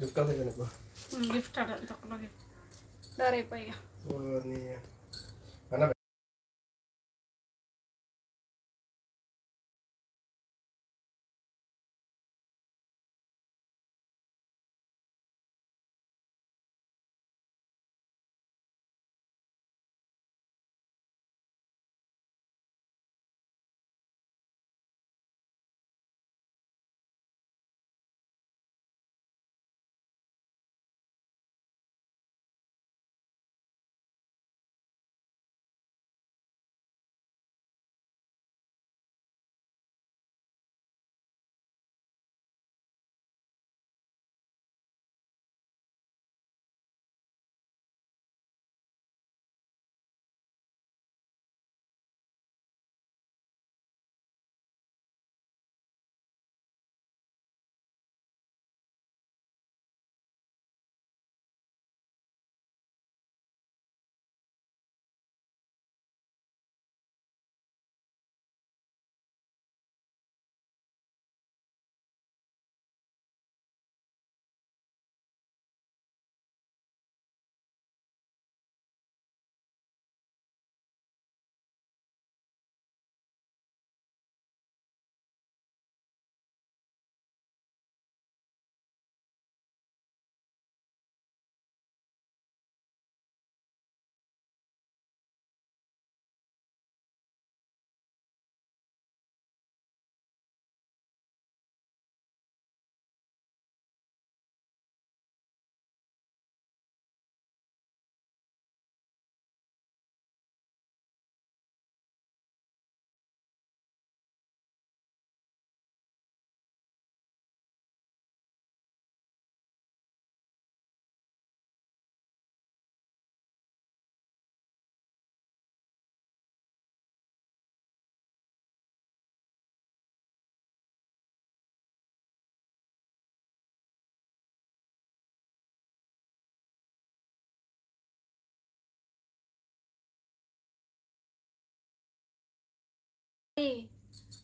Gift అంతే కనుకో gift అడాలి తక్కువ గిఫ్ట్ డరైపోయి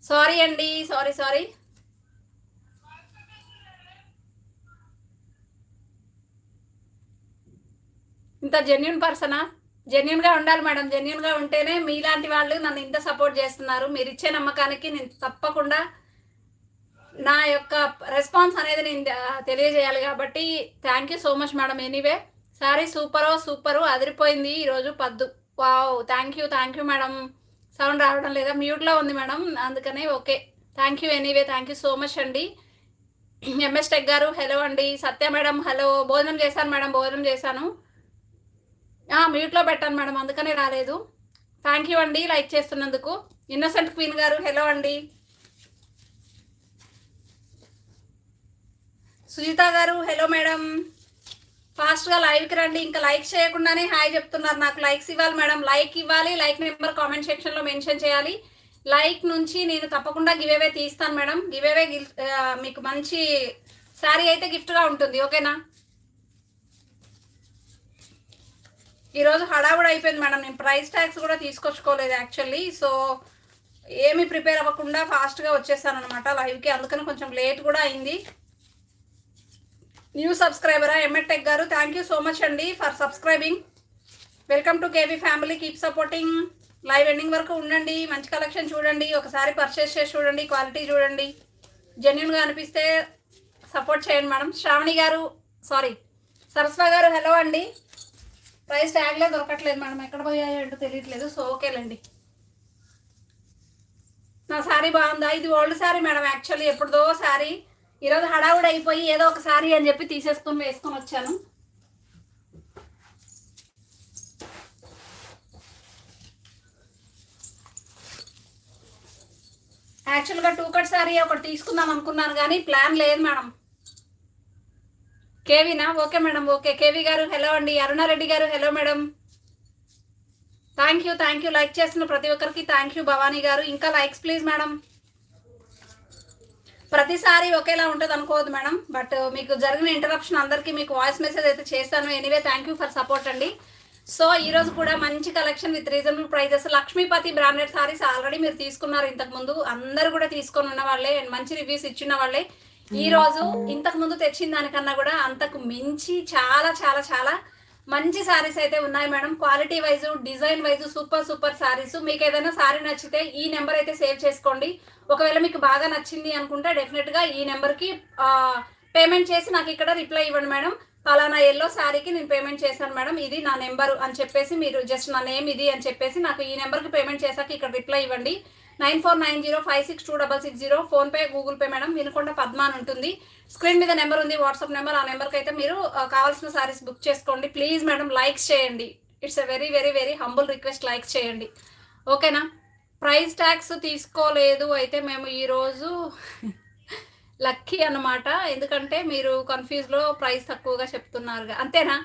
సారీ అండి సారీ సారీ ఇంత జెన్యున్ పర్సనా జెన్యున్గా ఉండాలి మేడం జెన్యున్గా ఉంటేనే మీలాంటి వాళ్ళు నన్ను ఇంత సపోర్ట్ చేస్తున్నారు. మీరు ఇచ్చే నమ్మకానికి నేను తప్పకుండా నా యొక్క రెస్పాన్స్ అనేది నేను తెలియజేయాలి కాబట్టి thank you so much madam. Anyway sorry సూపరో super అదిరిపోయింది ఈరోజు పద్దు. Wow thank you thank you madam. Sound రావడం లేదా మ్యూట్లో ఉంది మేడం అందుకనే okay. Thank you anyway thank you so much అండి. ఎంఎస్ టెక్ గారు హలో అండి. సత్య మేడం హలో భోజనం చేశాను మేడం భోజనం చేశాను. మ్యూట్లో పెట్టాను మేడం అందుకనే రాలేదు. థ్యాంక్ యూ అండి లైక్ చేస్తున్నందుకు. ఇన్నోసెంట్ క్వీన్ గారు హలో అండి. సుజిత గారు హలో మేడం. ఫాస్ట్గా లైవ్కి రండి. ఇంకా లైక్ చేయకుండానే హాయ్ చెప్తున్నారు. నాకు లైక్స్ ఇవ్వాలి మేడం. లైక్ ఇవ్వాలి. లైక్ నెంబర్ కామెంట్ సెక్షన్లో మెన్షన్ చేయాలి. లైక్ నుంచి నేను తప్పకుండా గివేవే తీస్తాను మేడం. గివేవే మీకు మంచి శారీ అయితే గిఫ్ట్గా ఉంటుంది. ఓకేనా ఈరోజు హడావుడు అయిపోయింది మేడం. నేను ప్రైస్ ట్యాక్స్ కూడా తీసుకొచ్చుకోలేదు యాక్చువల్లీ సో ఏమి ప్రిపేర్ అవ్వకుండా ఫాస్ట్గా వచ్చేసాను అనమాట లైవ్కి అందుకని కొంచెం లేట్ కూడా అయింది. న్యూ సబ్స్క్రైబరా ఎంఎట్ గారు థ్యాంక్ యూ సో మచ్ అండి for subscribing welcome to KV family keep supporting live ending వరకు ఉండండి మంచి కలెక్షన్ చూడండి ఒకసారి పర్చేస్ చేసి చూడండి క్వాలిటీ చూడండి. జెన్యున్గా అనిపిస్తే సపోర్ట్ చేయండి మేడం. శ్రావణి గారు సారీ సరస్వ గారు హలో అండి. ప్రైస్ ట్యాగ్లే దొరకట్లేదు మేడం ఎక్కడ పోయాయో ఏంటో తెలియట్లేదు సో ఓకేలేండి నా శారీ బాగుందా? ఇది ఓల్డ్ శారీ మేడం యాక్చువల్లీ ఎప్పుడుదో శారీ ఈరోజు హడావుడి అయిపోయి ఏదో ఒక శారీ అని చెప్పి తీసేసుకొని వేసుకొని వచ్చాను. యాక్చువల్గా టూ కట్ శారీ ఒకటి తీసుకుందాం అనుకున్నాను కానీ ప్లాన్ లేదు మేడం. కేవీనా ఓకే మేడం ఓకే కేవీ గారు హలో అండి. అరుణారెడ్డి గారు hello madam. Thank you thank you like చేస్తున్న ప్రతి ఒక్కరికి థ్యాంక్ యూ భవానీ గారు. ఇంకా లైక్స్ ప్లీజ్ మేడం. ప్రతిసారి ఒకేలా ఉంటుంది అనుకోవద్దు మేడం. బట్ మీకు జరిగిన ఇంటరప్షన్ అందరికీ మీకు వాయిస్ మెసేజ్ అయితే చేస్తాను. Anyway thank you for support అండి. సో ఈ రోజు కూడా మంచి collection with reasonable prices Lakshmipati branded saris already మీరు తీసుకున్నారు ఇంతకు ముందు. అందరు కూడా తీసుకొని ఉన్న వాళ్ళే అండ్ మంచి రివ్యూస్ ఇచ్చిన వాళ్ళే. ఈ రోజు ఇంతకు ముందు తెచ్చిన దానికన్నా కూడా అంతకు మించి చాలా చాలా చాలా మంచి సారీస్ అయితే ఉన్నాయి madam quality wise design wise super super saris మీకు ఏదైనా సారీ నచ్చితే ఈ నెంబర్ అయితే సేవ్ చేసుకోండి. ఒకవేళ మీకు బాగా నచ్చింది అనుకుంటే డెఫినెట్గా ఈ నెంబర్కి పేమెంట్ చేసి నాకు ఇక్కడ రిప్లై ఇవ్వండి మేడం పలానా ఎల్లో శారీకి నేను పేమెంట్ చేశాను మేడం ఇది నా నెంబర్ అని చెప్పేసి మీరు జస్ట్ నా నేమ్ ఇది అని చెప్పేసి నాకు ఈ నెంబర్కి పేమెంట్ చేశాక ఇక్కడ రిప్లై ఇవ్వండి. Nine four nine zero five six two double six zero. PhonePe Google pay madam Vinukonda Padma అని ఉంటుంది. స్క్రీన్ మీద నెంబర్ ఉంది వాట్సాప్ నెంబర్ ఆ నెంబర్కి అయితే మీరు కావాల్సిన సారీస్ బుక్ చేసుకోండి. ప్లీజ్ మేడం లైక్స్ చేయండి. It's a very very very humble request likes చేయండి. ఓకేనా? ప్రైస్ ట్యాక్స్ తీసుకోలేదు అయితే మేము ఈరోజు లక్కీ అన్నమాట. ఎందుకంటే మీరు కన్ఫ్యూజ్లో ప్రైస్ తక్కువగా చెప్తున్నారు అంతేనా?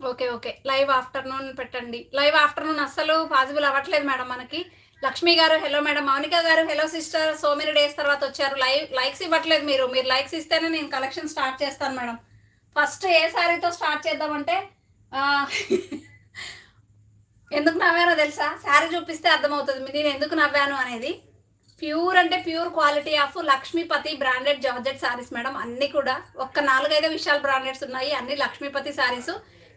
Okay okay. లైవ్ ఆఫ్టర్నూన్ పెట్టండి. లైవ్ ఆఫ్టర్నూన్ అస్సలు పాసిబుల్ అవ్వట్లేదు మేడం మనకి. లక్ష్మి గారు హలో మేడం. మౌనిక గారు hello sister so many days తర్వాత వచ్చారు. లైవ్ లైక్స్ ఇవ్వట్లేదు మీరు. మీరు లైక్స్ ఇస్తేనే నేను కలెక్షన్ స్టార్ట్ చేస్తాను మేడం. ఫస్ట్ ఏ శారీతో స్టార్ట్ చేద్దామంటే ఎందుకు నవ్వానో తెలుసా? శారీ చూపిస్తే అర్థమవుతుంది. నేను ఎందుకు నవ్వాను అనేది. ప్యూర్ అంటే pure quality of Lakshmipati branded georgette saris madam. అన్ని కూడా ఒక్క నాలుగైదు విశాల్ బ్రాండెడ్స్ ఉన్నాయి. అన్ని లక్ష్మీపతి శారీస్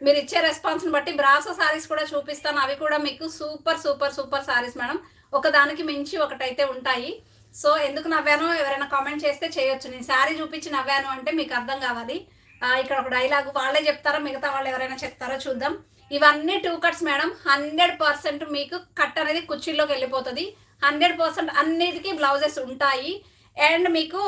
మీరు ఇచ్చే రెస్పాన్స్ని బట్టి బ్రాసో సారీస్ కూడా చూపిస్తాను. అవి కూడా మీకు super super super saris madam ఒకదానికి మించి ఒకటైతే ఉంటాయి. సో ఎందుకు నవ్వాను ఎవరైనా కామెంట్ చేస్తే చేయొచ్చు. నేను శారీ చూపించి నవ్వాను అంటే మీకు అర్థం కావాలి. ఇక్కడ ఒక డైలాగ్ వాళ్ళే చెప్తారా మిగతా వాళ్ళు ఎవరైనా చెప్తారో చూద్దాం. ఇవన్నీ two cuts madam hundred percent మీకు కట్ అనేది కుర్చీలోకి వెళ్ళిపోతుంది. హండ్రెడ్ పర్సెంట్ అన్నిటికీ బ్లౌజెస్ ఉంటాయి. అండ్ మీకు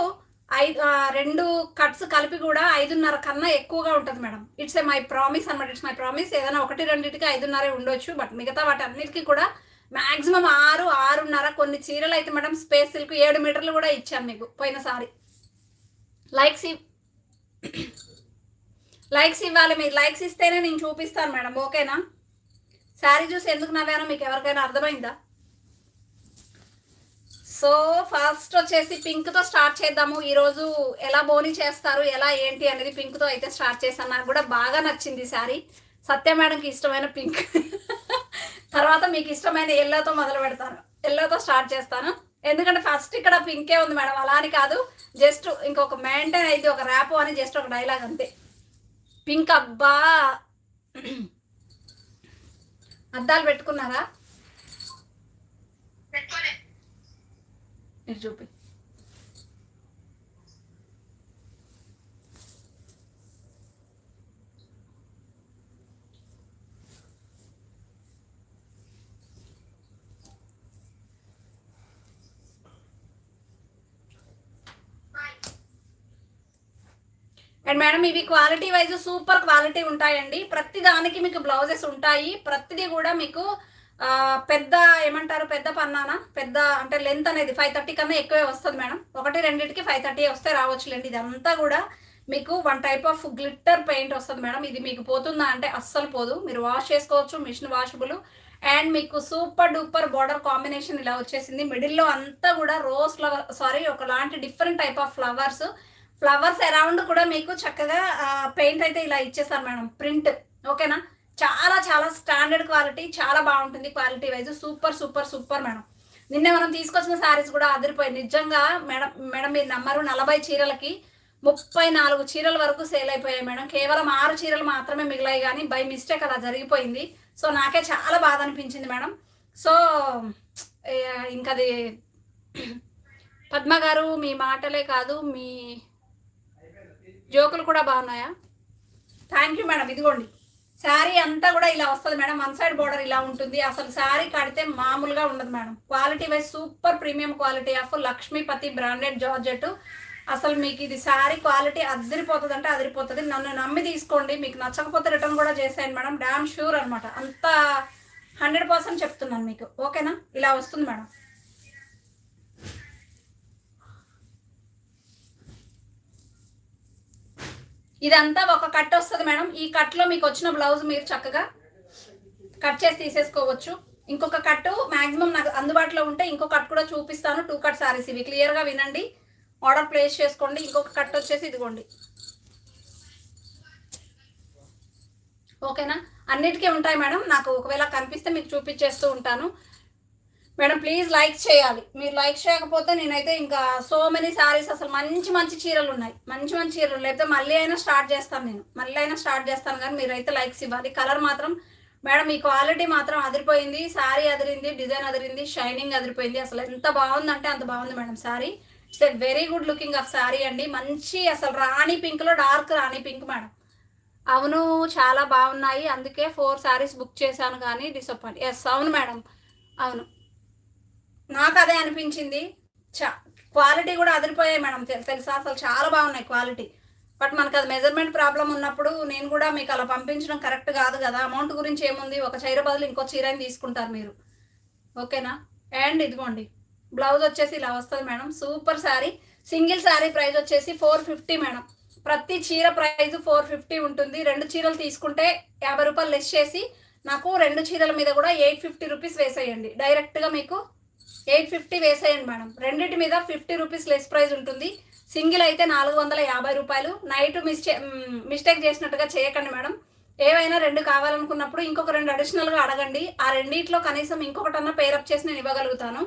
ఐదు రెండు కట్స్ కలిపి కూడా ఐదున్నర కన్నా ఎక్కువగా ఉంటుంది madam. It's a my promise అనమాట ఇట్స్ మై ప్రామిస్ ఏదైనా ఒకటి రెండింటికి ఐదున్నరే ఉండొచ్చు. బట్ మిగతా వాటి అన్నిటికీ కూడా మాక్సిమం ఆరు ఆరున్నర కొన్ని చీరలు అయితే మేడం స్పేస్ సిల్క్ ఏడు మీటర్లు కూడా ఇచ్చాను మీకు పోయినసారి. లైక్స్ ఇవ్- లైక్స్ ఇవ్వాలి మీరు లైక్స్ ఇస్తేనే నేను చూపిస్తాను మేడం. ఓకేనా శారీ చూసి ఎందుకు నవ్వానో మీకు ఎవరికైనా అర్థమైందా? సో ఫస్ట్ వచ్చేసి పింక్తో స్టార్ట్ చేద్దాము. ఈ రోజు ఎలా బోని చేస్తారు ఎలా ఏంటి అనేది పింక్తో అయితే స్టార్ట్ చేశాను. నాకు కూడా బాగా నచ్చింది శారీ సత్య మేడంకి ఇష్టమైన పింక్ తర్వాత మీకు ఇష్టమైన ఎల్లోతో మొదలు పెడతాను. ఎల్లోతో స్టార్ట్ చేస్తాను. ఎందుకంటే ఫస్ట్ ఇక్కడ పింకే ఉంది మేడం. అలా అని కాదు. జస్ట్ ఇంకొక మెయింటైన్ అయితే ఒక ర్యాపో అని జస్ట్ ఒక డైలాగ్ అంతే. పింక్ అబ్బా. అద్దాలు పెట్టుకున్నారా? మీరు చూపి అండ్ మేడం ఇవి క్వాలిటీ వైజ్ సూపర్ క్వాలిటీ ఉంటాయండి. ప్రతి దానికి మీకు బ్లౌజెస్ ఉంటాయి. ప్రతిదీ కూడా మీకు పెద్ద ఏమంటారు? పెద్ద పన్నానా? పెద్ద అంటే లెంత్ అనేది ఫైవ్ థర్టీ కన్నా ఎక్కువే వస్తుంది మేడం. ఒకటి రెండింటికి ఫైవ్ థర్టీ వస్తే రావచ్చులేండి. ఇదంతా కూడా మీకు one type of glitter paint వస్తుంది మేడం. ఇది మీకు పోతుందా అంటే అస్సలు పోదు. మీరు వాష్ చేసుకోవచ్చు మిషన్ వాషబుల్ అండ్ మీకు సూపర్ డూపర్ బార్డర్ కాంబినేషన్ ఇలా వచ్చేసింది. మిడిల్లో అంతా కూడా రోజ్ ఫ్లవర్ సారీ ఒకలాంటి different type of flowers flowers around కూడా మీకు చక్కగా పెయింట్ అయితే ఇలా ఇచ్చేసారు మేడం. ప్రింట్ ఓకేనా చాలా చాలా స్టాండర్డ్ క్వాలిటీ చాలా బాగుంటుంది quality wise super super super madam నిన్న మనం తీసుకొచ్చిన శారీస్ కూడా అదిరిపోయాయి. నిజంగా మేడం మేడం మీరు నమ్మరు నలభై చీరలకి ముప్పై నాలుగు చీరల వరకు సేల్ అయిపోయాయి మేడం. కేవలం ఆరు చీరలు మాత్రమే మిగిలాయి కానీ బై మిస్టేక్ అలా జరిగిపోయింది. సో నాకే చాలా బాధ అనిపించింది మేడం. సో ఇంకది పద్మ గారు మీ మాటలే కాదు మీ జోకులు కూడా బాగున్నాయా? థ్యాంక్ యూ మేడం ఇదిగోండి. శారీ అంతా కూడా ఇలా వస్తుంది మేడం. వన్ సైడ్ బోర్డర్ ఇలా ఉంటుంది. అసలు శారీ కడితే మామూలుగా ఉండదు madam. Quality wise super premium quality of Lakshmipati branded georgette. అసలు మీకు ఇది శారీ క్వాలిటీ అదిరిపోతుంది అంటే అదిరిపోతుంది. నన్ను నమ్మి తీసుకోండి. మీకు నచ్చకపోతే రిటర్న్ కూడా చేసేయండి మేడం. డ్యామ్ షూర్ అనమాట అంత హండ్రెడ్ పర్సెంట్ చెప్తున్నాను మీకు. ఓకేనా? ఇలా వస్తుంది మేడం. ఇదంతా ఒక కట్ వస్తుంది మేడం. ఈ కట్లో మీకు వచ్చిన బ్లౌజ్ మీరు చక్కగా కట్ చేసి తీసేసుకోవచ్చు. ఇంకొక కట్ మాక్సిమం నాకు అందుబాటులో ఉంటే ఇంకో కట్ కూడా చూపిస్తాను. టూ కట్ సారీస్ ఇవి. క్లియర్గా వినండి. ఆర్డర్ ప్లేస్ చేసుకోండి. ఇంకొక కట్ వచ్చేసి ఇదిగోండి. ఓకేనా అన్నిటికీ ఉంటాయి మేడం. నాకు ఒకవేళ కనిపిస్తే మీకు చూపించేస్తూ ఉంటాను. మేడం ప్లీజ్ లైక్ చేయాలి. మీరు లైక్ చేయకపోతే నేనైతే ఇంకా సో మెనీ శారీస్ అసలు మంచి మంచి చీరలు ఉన్నాయి. మంచి మంచి చీరలు. లేకపోతే మళ్ళీ అయినా స్టార్ట్ చేస్తాను నేను. మళ్ళీ అయినా స్టార్ట్ చేస్తాను కానీ మీరైతే లైక్స్ ఇవ్వాలి. కలర్ మాత్రం మేడం ఈ క్వాలిటీ మాత్రం అదిరిపోయింది. శారీ అదిరింది డిజైన్ అదిరింది షైనింగ్ అదిరిపోయింది. అసలు ఎంత బాగుందంటే అంత బాగుంది madam sari it's a very good looking of sari అండి. మంచి అసలు రాణి పింక్లో డార్క్ రాణి పింక్ మేడం. అవును చాలా బాగున్నాయి. అందుకే ఫోర్ శారీస్ బుక్ చేశాను కానీ డిసప్పాయింట్ ఎస్ అవును మేడం. అవును. నాకు అదే అనిపించింది. చా క్వాలిటీ కూడా అదిరిపోయాయి మేడం. తెలుసా? అసలు చాలా బాగున్నాయి క్వాలిటీ. బట్ మనకు అది మెజర్మెంట్ ప్రాబ్లం ఉన్నప్పుడు నేను కూడా మీకు అలా పంపించడం కరెక్ట్ కాదు కదా. అమౌంట్ గురించి ఏముంది? ఒక చీర బదులు ఇంకో చీరని తీసుకుంటారు మీరు. ఓకేనా? అండ్ ఇదిగోండి. బ్లౌజ్ వచ్చేసి ఇలా వస్తుంది madam. Super sari. Single sari price వచ్చేసి ఫోర్ ఫిఫ్టీ మేడం. ప్రతి చీర ప్రైస్ ఫోర్ ఫిఫ్టీ ఉంటుంది. రెండు చీరలు తీసుకుంటే యాభై రూపాయలు లెస్ చేసి నాకు రెండు చీరల మీద కూడా ఎయిట్ ఫిఫ్టీ రూపీస్ వేసేయండి. డైరెక్ట్గా మీకు ఎయిట్ ఫిఫ్టీ వేసేయండి మేడం. రెండింటి మీద ఫిఫ్టీ రూపీస్ లెస్ ప్రైస్ ఉంటుంది. సింగిల్ అయితే నాలుగు వందల యాభై రూపాయలు. నైట్ మిస్టే మిస్టేక్ చేసినట్టుగా చేయకండి మేడం. ఏవైనా రెండు కావాలనుకున్నప్పుడు ఇంకొక రెండు అడిషనల్గా అడగండి. ఆ రెండిట్లో కనీసం ఇంకొకటన్నా పేరప్ చేసి నేను ఇవ్వగలుగుతాను.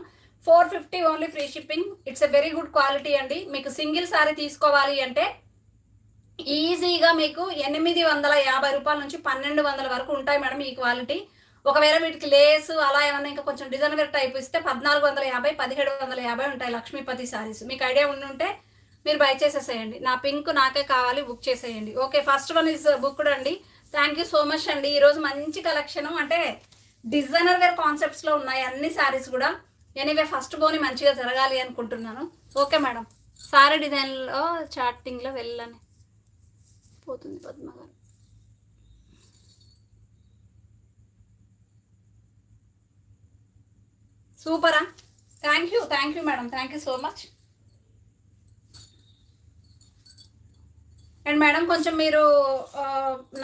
Four fifty only free shipping. It's a very good quality అండి. మీకు సింగిల్ సారీ తీసుకోవాలి అంటే ఈజీగా మీకు ఎనిమిది వందల యాభై రూపాయల నుంచి పన్నెండు వందల వరకు ఉంటాయి మేడం ఈ క్వాలిటీ. ఒకవేళ వీటికి లేస్ అలా ఏమన్నా ఇంకా కొంచెం డిజైన్ వేర్ టైప్ ఇస్తే పద్నాలుగు వందల యాభై పదిహేడు వందల యాభై ఉంటాయి లక్ష్మీపతి సారీస్ మీకు ఐడియా ఉండి ఉంటే మీరు బై చేసేసేయండి. నా పింక్ నాకే కావాలి బుక్ చేసేయండి. Okay first one is booked అండి. థ్యాంక్ యూ సో మచ్ అండి. ఈరోజు మంచి కలెక్షన్ అంటే డిజైనర్ వేర్ కాన్సెప్ట్స్లో ఉన్నాయి అన్ని శారీస్ కూడా. ఎనీవే ఫస్ట్ బోని మంచిగా జరగాలి అనుకుంటున్నాను. ఓకే మేడం సారీ డిజైన్లో చార్టింగ్లో వెళ్ళని పోతుంది పద్మ గారు సూపరా? Thank you thank you madam thank you so much and madam కొంచెం మీరు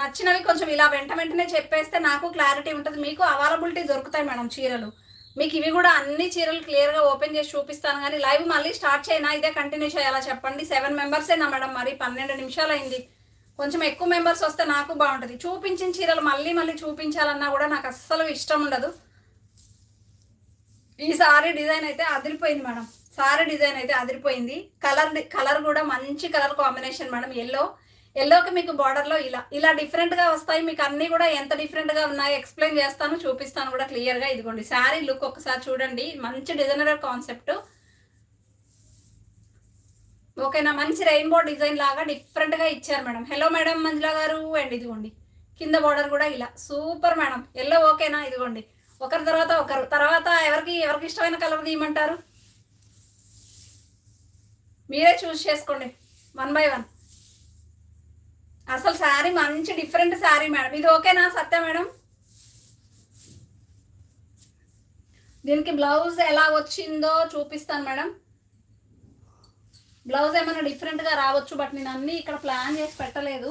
నచ్చినవి కొంచెం ఇలా వెంట వెంటనే చెప్పేస్తే నాకు క్లారిటీ ఉంటుంది. మీకు అవైలబిలిటీ దొరుకుతాయి మేడం చీరలు. మీకు ఇవి కూడా అన్ని చీరలు క్లియర్గా ఓపెన్ చేసి చూపిస్తాను. కానీ లైవ్ మళ్ళీ స్టార్ట్ చేయనా? ఇదే కంటిన్యూ చేయాలా? చెప్పండి. సెవెన్ మెంబర్సేనా మేడం మరి పన్నెండు నిమిషాలు అయింది కొంచెం ఎక్కువ మెంబర్స్ వస్తే నాకు బాగుంటుంది. చూపించిన చీరలు మళ్ళీ మళ్ళీ చూపించాలన్నా కూడా నాకు అస్సలు ఇష్టం ఉండదు. ఈ సారీ డిజైన్ అయితే అదిరిపోయింది మేడం. సారీ డిజైన్ అయితే అదిరిపోయింది. కలర్ కలర్ కూడా మంచి కలర్ కాంబినేషన్ మేడం. ఎల్లో ఎల్లోకి మీకు బార్డర్లో ఇలా ఇలా డిఫరెంట్గా వస్తాయి. మీకు అన్నీ కూడా ఎంత డిఫరెంట్గా ఉన్నాయో ఎక్స్ప్లెయిన్ చేస్తాను చూపిస్తాను కూడా క్లియర్గా ఇదిగోండి. శారీ లుక్ ఒకసారి చూడండి. మంచి డిజైనర్ కాన్సెప్ట్ ఓకేనా? మంచి రెయిన్బో డిజైన్ లాగా డిఫరెంట్గా ఇచ్చారు మేడం. హలో మేడం మంజుల గారు. అండ్ ఇదిగోండి. కింద బార్డర్ కూడా ఇలా. సూపర్ మేడం ఎల్లో ఓకేనా? ఇదిగోండి. ఒకరి తర్వాత ఒకరు. తర్వాత ఎవరికి ఎవరికి ఇష్టమైన కలర్ తీయమంటారు? మీరే చూస్ చేసుకోండి. వన్ బై వన్ అసలు శారీ మంచి డిఫరెంట్ శారీ మేడం. ఇది ఓకేనా సత్య మేడం? దీనికి బ్లౌజ్ ఎలా వచ్చిందో చూపిస్తాను మేడం. బ్లౌజ్ ఏమైనా డిఫరెంట్గా రావచ్చు బట్ నేను అన్నీ ఇక్కడ ప్లాన్ చేసి పెట్టలేదు.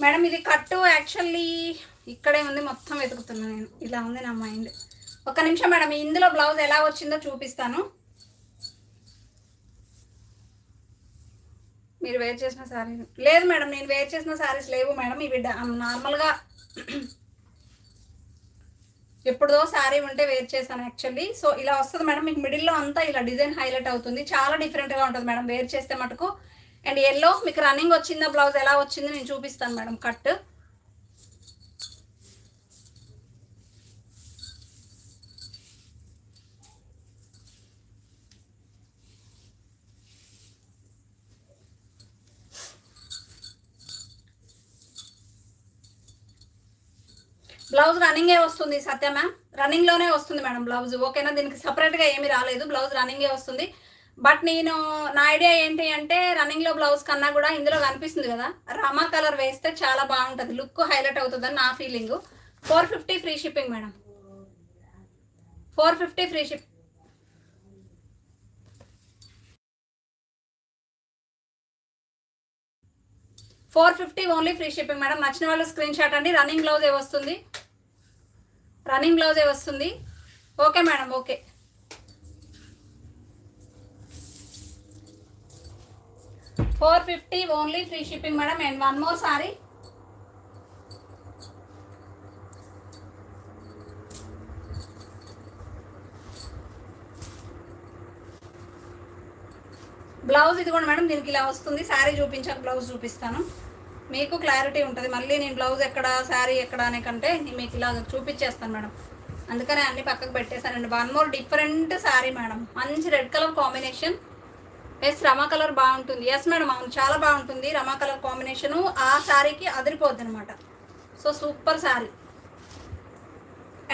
మేడం ఇది కట్టు యాక్చువల్లీ ఇక్కడే ఉంది మొత్తం వెతుకుతున్నా నేను. ఇలా ఉంది నా మైండ్. ఒక నిమిషం మేడం ఇందులో బ్లౌజ్ ఎలా వచ్చిందో చూపిస్తాను. మీరు వేర్ చేసిన శారీ లేదు మేడం నేను వేర్ చేసిన శారీస్ లేవు మేడం. ఇవి డ- నార్మల్గా ఎప్పుడుదో శారీ ఉంటే వేర్ చేశాను యాక్చువల్లీ. సో ఇలా వస్తుంది మేడం మీకు మిడిల్లో అంతా ఇలా డిజైన్ హైలైట్ అవుతుంది. చాలా డిఫరెంట్గా ఉంటుంది మేడం వేర్ చేస్తే మటుకు. అండ్ ఎల్లో మీకు రన్నింగ్ వచ్చిందా బ్లౌజ్ ఎలా వచ్చింది నేను చూపిస్తాను మేడం కట్. బ్లౌజ్ రన్నింగే వస్తుంది సత్య మ్యామ్? రన్నింగ్లోనే వస్తుంది మేడం బ్లౌజ్ ఓకేనా? దీనికి సపరేట్గా ఏమీ రాలేదు. బ్లౌజ్ రన్నింగే వస్తుంది. బట్ నేను నా ఐడియా ఏంటి అంటే రన్నింగ్లో బ్లౌజ్ కన్నా కూడా ఇందులో కనిపిస్తుంది కదా రామా కలర్ వేస్తే చాలా బాగుంటుంది. లుక్ హైలైట్ అవుతుందని నా feeling four fifty free shipping madam. Four fifty free ship four fifty only free shipping madam. నచ్చిన వాళ్ళు స్క్రీన్ షాట్ అండి. రన్నింగ్ బ్లౌజే వస్తుంది? రన్నింగ్ బ్లౌజే వస్తుంది? Okay madam okay four fifty only free shipping madam. And one more sari. Blouse ఇది కూడా madam దీనికి ఇలా వస్తుంది. శారీ చూపించాక బ్లౌజ్ చూపిస్తాను. మీకు క్లారిటీ ఉంటుంది. మళ్ళీ నేను బ్లౌజ్ ఎక్కడ శారీ ఎక్కడ అనే కంటే నేను మీకు ఇలా చూపించేస్తాను మేడం. అందుకనే అన్ని పక్కకు పెట్టేశానండి one more different sari madam. మంచి red colour combination. Yes Rama colour బాగుంటుంది. ఎస్ మేడం అవును. చాలా బాగుంటుంది రమా కలర్ కాంబినేషను ఆ శారీకి అదిరిపోద్ది అనమాట సో సూపర్ శారీ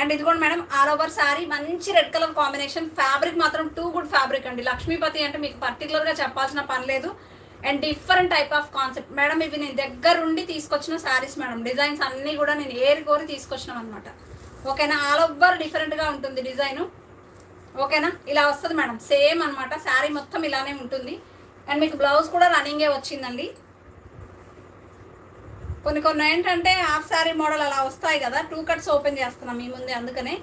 అండ్ ఇది కూడా మేడం ఆల్ ఓవర్ శారీ మంచి రెడ్ కలర్ కాంబినేషన్ ఫ్యాబ్రిక్ మాత్రం టూ గుడ్ ఫ్యాబ్రిక్ అండి. లక్ష్మీపతి అంటే మీకు పర్టికులర్గా చెప్పాల్సిన పని లేదు. And different type of concept madam ఇవి నేను దగ్గరుండి తీసుకొచ్చిన శారీస్ మేడం డిజైన్స్ అన్నీ కూడా నేను ఏరి కోరి తీసుకొచ్చినాం అనమాట ఓకేనా ఆల్ ఓవర్ డిఫరెంట్గా ఉంటుంది డిజైను. ఓకేనా? ఇలా వస్తుంది మేడం. సేమ్ అనమాట శారీ మొత్తం ఇలానే ఉంటుంది. అండ్ మీకు బ్లౌజ్ కూడా రన్నింగే వచ్చిందండి. కొన్ని కొన్ని ఏంటంటే హాఫ్ శారీ మోడల్ అలా వస్తాయి కదా. టూ కట్స్ ఓపెన్ చేస్తున్నాం మీ ముందే అందుకనే.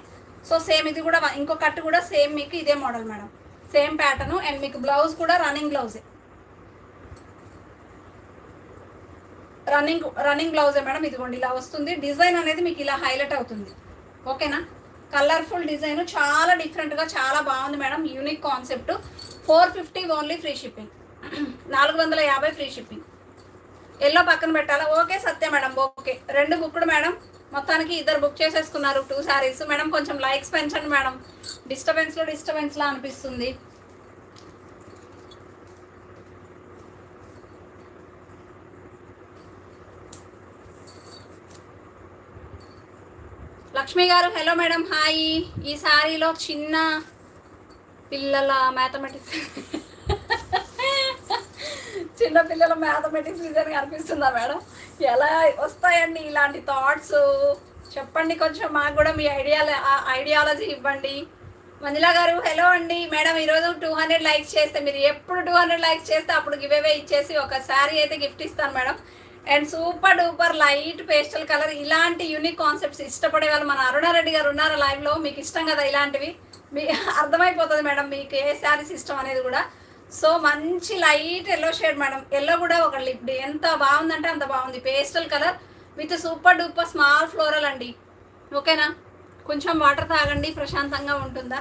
సో సేమ్ ఇది కూడా ఇంకో కట్ కూడా సేమ్ మీకు ఇదే model madam. Same pattern and మీకు బ్లౌజ్ కూడా రన్నింగ్ బ్లౌజే. రన్నింగ్ రన్నింగ్ బ్లౌజే మేడం. ఇదిగోండి ఇలా వస్తుంది. డిజైన్ అనేది మీకు ఇలా హైలైట్ అవుతుంది. ఓకేనా? కలర్ఫుల్ డిజైన్ చాలా డిఫరెంట్గా చాలా బాగుంది madam. Unique concept four fifty only free shipping నాలుగు వందల యాభై ఫ్రీ షిప్పింగ్ ఎల్లో పక్కన పెట్టాలా? Okay Satya madam okay. రెండు బుక్డ్ మేడం. మొత్తానికి ఇద్దరు బుక్ చేసేసుకున్నారు టూ శారీస్ మేడం కొంచెం లైక్స్ పెంచండి మేడం. డిస్టర్బెన్స్లో డిస్టర్బెన్స్లా అనిపిస్తుంది. లక్ష్మి గారు హలో మేడం హాయ్ ఈ శారీలో చిన్న పిల్లల మ్యాథమెటిక్స్ చిన్న పిల్లల మ్యాథమెటిక్స్ డిజైన్ కనిపిస్తుందా మేడం ఎలా వస్తాయండి ఇలాంటి థాట్స్ చెప్పండి కొంచెం మాకు కూడా మీ ఐడియా ఐడియాలజీ ఇవ్వండి. మంజుల గారు హలో అండి. మేడం ఈరోజు టూ హండ్రెడ్ లైక్స్ చేస్తే మీరు ఎప్పుడు టూ హండ్రెడ్ లైక్స్ చేస్తే అప్పుడు గివ్ అవే ఇచ్చేసి ఒక శారీ అయితే గిఫ్ట్ ఇస్తాను madam and super duper light pastel colour. ఇలాంటి యూనిక్ కాన్సెప్ట్స్ ఇష్టపడే వాళ్ళు మన అరుణారెడ్డి గారు ఉన్నారు లైవ్లో మీకు ఇష్టం కదా ఇలాంటివి? మీ అర్థమైపోతుంది మేడం మీకు ఏ శారీస్ ఇష్టం అనేది కూడా. సో మంచి light yellow shade madam. Yellow కూడా ఒక లిప్ ఎంత బాగుందంటే అంత బాగుంది. Pastel colour with super duper small floral అండి. ఓకేనా? కొంచెం వాటర్ తాగండి ప్రశాంతంగా ఉంటుందా?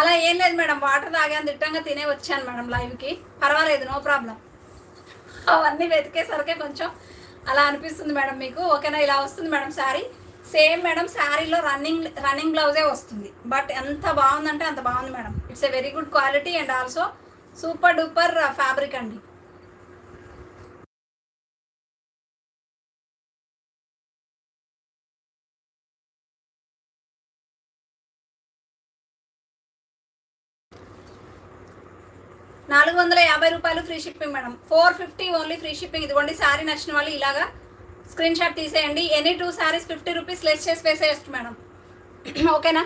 అలా ఏం లేదు మేడం. వాటర్ తాగాను దిట్టంగా తినే వచ్చాను మేడం లైవ్కి పర్వాలేదు నో ప్రాబ్లం అవన్నీ వెతికేసరికి కొంచెం అలా అనిపిస్తుంది మేడం మీకు. ఓకేనా? ఇలా వస్తుంది మేడం శారీ. సేమ్ మేడం శారీలో రన్నింగ్ రన్నింగ్ బ్లౌజే వస్తుంది. బట్ ఎంత బాగుందంటే అంత బాగుంది madam. It's a very good quality and also super duper fabric అండి. నాలుగు వందల యాభై రూపాయలు free shipping madam. Four fifty only free shipping. ఇదిగోండి శారీ నచ్చిన వాళ్ళు ఇలాగా స్క్రీన్ షాట్ తీసేయండి. Any two saris fifty rupees less చేసి వేసేయచ్చు మేడం. ఓకేనా?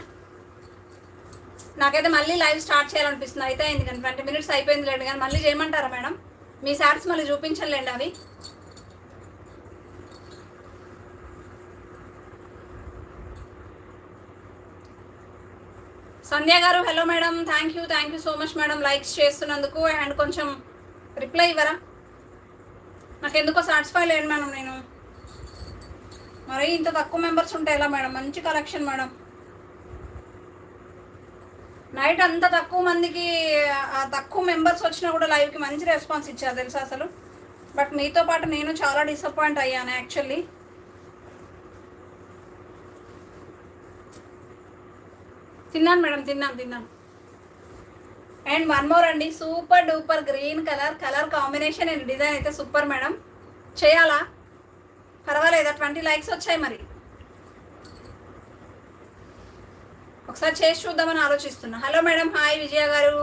నాకైతే మళ్ళీ లైవ్ స్టార్ట్ చేయాలనిపిస్తుంది. అయితే అయింది కానీ ట్వంటీ మినిట్స్ అయిపోయింది లేండి. కానీ మళ్ళీ చేయమంటారా మేడం? మీ శారీస్ మళ్ళీ చూపించలేండి అవి? సంధ్య గారు hello madam thank you thank you so much madam likes చేస్తున్నందుకు అండ్ కొంచెం రిప్లై ఇవ్వరా? నాకు ఎందుకో సాటిస్ఫై లేను మేడం నేను. మరి ఇంత తక్కువ మెంబర్స్ ఉంటే ఎలా మేడం మంచి కలెక్షన్ మేడం నైట్ అంత తక్కువ మందికి తక్కువ మెంబర్స్ వచ్చినా కూడా లైవ్కి మంచి రెస్పాన్స్ ఇచ్చారు తెలుసా అసలు? బట్ మీతో పాటు నేను చాలా డిసప్పాయింట్ అయ్యాను యాక్చువల్లీ తిన్నాను మేడం తిన్నాను తిన్నాను. అండ్ వన్ మోర్ అండి. Super duper green colour colour combination and design అయితే సూపర్ మేడం. చేయాలా? పర్వాలేదా? ట్వంటీ లైక్స్ వచ్చాయి మరి. ఒకసారి చేసి చూద్దామని ఆలోచిస్తున్నా. హలో మేడం హాయ్ విజయ గారు.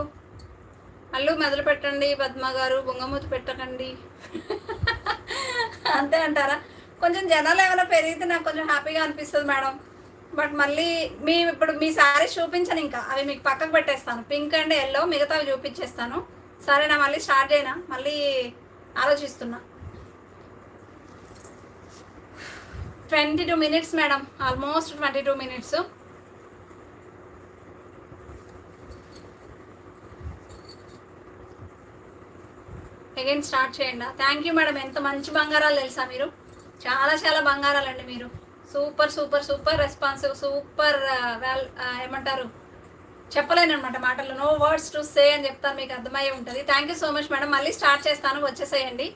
అల్లు మొదలు పెట్టండి పద్మ గారు బొంగమూతి పెట్టకండి. అంతే అంటారా? కొంచెం జనాలు ఏమైనా పెరిగితే నాకు కొంచెం హ్యాపీగా అనిపిస్తుంది మేడం. బట్ మళ్ళీ మీ ఇప్పుడు మీ శారీస్ చూపించను ఇంకా. అవి మీకు పక్కకు పెట్టేస్తాను. పింక్ అండ్ ఎల్లో మిగతావి చూపించేస్తాను. సరేనా మళ్ళీ స్టార్ట్ చేయనా? మళ్ళీ ఆలోచిస్తున్నా. Twenty two minutes madam. Almost twenty two minutes. Again start చేయండి. థ్యాంక్ యూ మేడం ఎంత మంచి బంగారాలు తెలుసా మీరు? చాలా చాలా బంగారాలండి మీరు. Super super super response super well ఏమంటారు? చెప్పలేను అనమాట మాటలు నో వర్డ్స్ టు సే అని చెప్తాను మీకు అర్థమయ్యే ఉంటుంది. Thank you so much madam మళ్ళీ స్టార్ట్ చేస్తాను వచ్చేసేయండి.